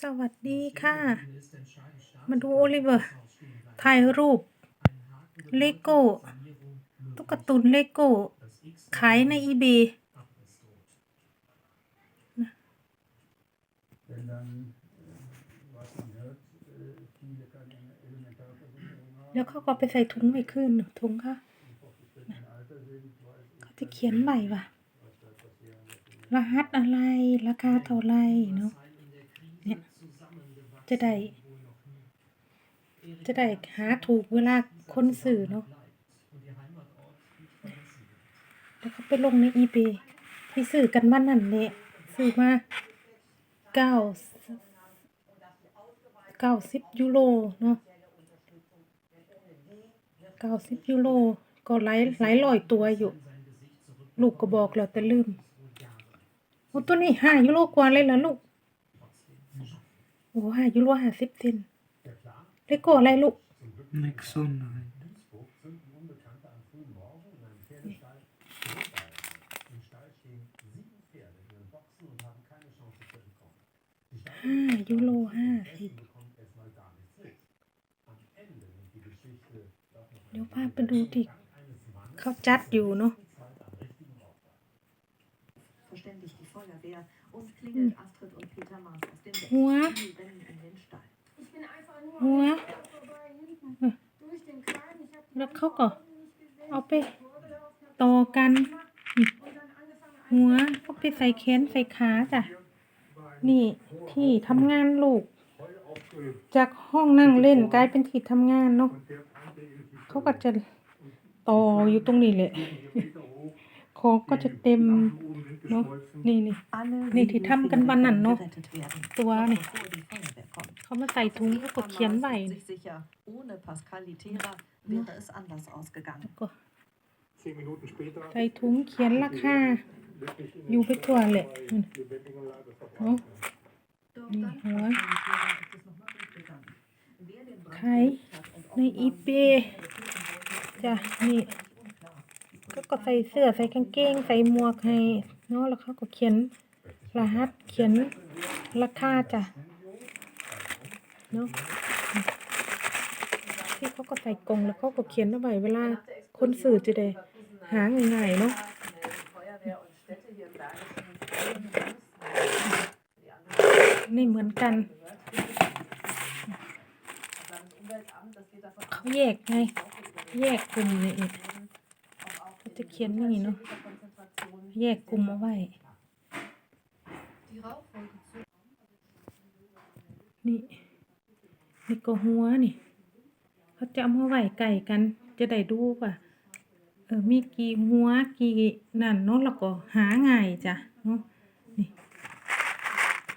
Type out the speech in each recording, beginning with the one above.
สวัสดีค่ะ Ihnen ist entscheidend stark มาดู zu โอลิเวอร์ das Haus stehen bleiben. ถ่ายรูป Ein Haken เลโก้ bedeutet Sanierung ตุ๊ก möglich. ตุนเลโก้ Das X ขายในอีเบ Abriss droht. Wenn dann, äh, was man hört, äh, viele keine Elementarversicherung haben, แล้วเขาก็ไปใส่ถุงไว้ขึ้นถุงค่ะ im fortgeschrittenen Alter sind, weil es เขาจะเขียนใหม่ว่ะ รหัสอะไร ราคาเท่าไรเนาะ Sein in der Krise Ja. zusammengewachsen จะได้ จะได้หาถูกเวลาคนสื่อเนาะแล้วเขาไปลงในอีเบที่ซื้อกันวันนั้นแหละซื้อมาเก้าเก้าสิบยูโรเนาะเก้าสิบยูโรก็หลายหลายร้อยตัวอยู่ ลูกก็บอกแล้วแต่ลืม โอ้ตัวนี้ห้ายูโรกว่าเลยล่ะลูก โอ้ห้ายูโรห้าสิบเซนเลโก้อะไรลูกนิกซอนห้ายูโรห้าสิบเดี๋ยวพาไปดูที่เขาจัดอยู่เนาะ und klingelt Astrid und Peter Maas aus dem Bett. Hua. Die rennen in den Stall. Ich bin einfach nur Hua. an der Stelle vorbei hinten durch den Kleinen. Ich habe die แล้ว ganze เขาก็ Augen nicht gesehen. เอาไป Ich bin vorgelaufen, hab ต่อกัน und dann angefangen หัวเขาไปใส่แขนใส่ขาจ้ะ นี่ที่ทำงานลูก จากห้องนั่งเล่นกลายเป็นที่ทำงานเนาะเขาก็จะต่ออยู่ตรงนี้แหละของก็จะเต็ม เนาะนี่นี่นี่ที่ทำกันวันนั้นเนาะตัวนี่เขามาใส่ถุงเขาก็เขียนใบใส่ถุงเขียนราคาอยู่ไปตัวแหละเนาะนี่หัวขายในอีเปจ้ะนี่ก็ก็ใส่เสื้อใส่กางเกง ใส่หมวกให้ เนาะแล้วเขาก็เขียนรหัสเขียนราคาจ้ะเนาะที่เขาก็ใส่กลงแล้วเขาก็เขียนเอาไว้เวลาคนสื่อจะได้หาง่ายๆเนาะนี่เหมือนกันเขาแยกไงแยกกลุ่มนี่อีกเขาจะเขียนอย่างนี้เนาะ แยกกลุ่มเอาไว้ นี่ นี่ก็หัวนี่ เขาจะเอามาไว้ไก่กัน จะได้ดูว่าเออมีกี่หัวกี่นั่นเนาะแล้วก็หาง่ายจ้ะเนาะนี่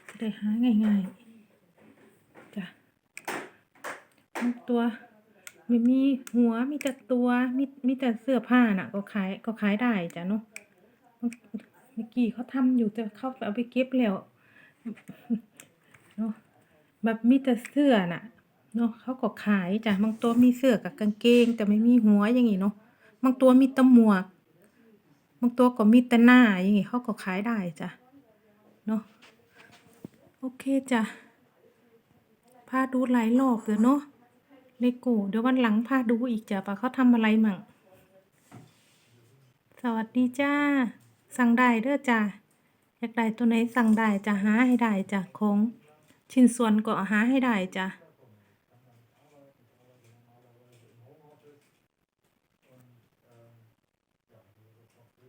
จะได้หาง่ายๆจ้ะตัวไม่มีหัวมีแต่ตัวมีมีแต่เสื้อผ้าน่ะ ก็ขายก็ขายได้จ้ะเนาะ เมื่อกี้เขาทำอยู่แต่เขาเอาไปเก็บแล้วเนาะแบบมีแต่เสื้อน่ะเนาะเขาก็ขายจ้ะบางตัวมีเสื้อกับกางเกง แต่ไม่มีหัวอย่างงี้เนาะบางตัวมีต่หมวก บางตัวก็มีแต่หน้าอย่างงี้เขาก็ขายได้จ้ะเนาะโอเคจ้ะพาดูหลายรอบเลยเนาะเลโก้เดี๋ยววันหลังพาดูอีกจ้ะว่าเขาทำอะไรมั่งสวัสดีจ้า สั่งได้เด้อจ้าอยากได้ตัวไหนสั่งได้จะหาให้ได้จ้ะของชิ้นส่วนก็หาให้ได้จ้ะ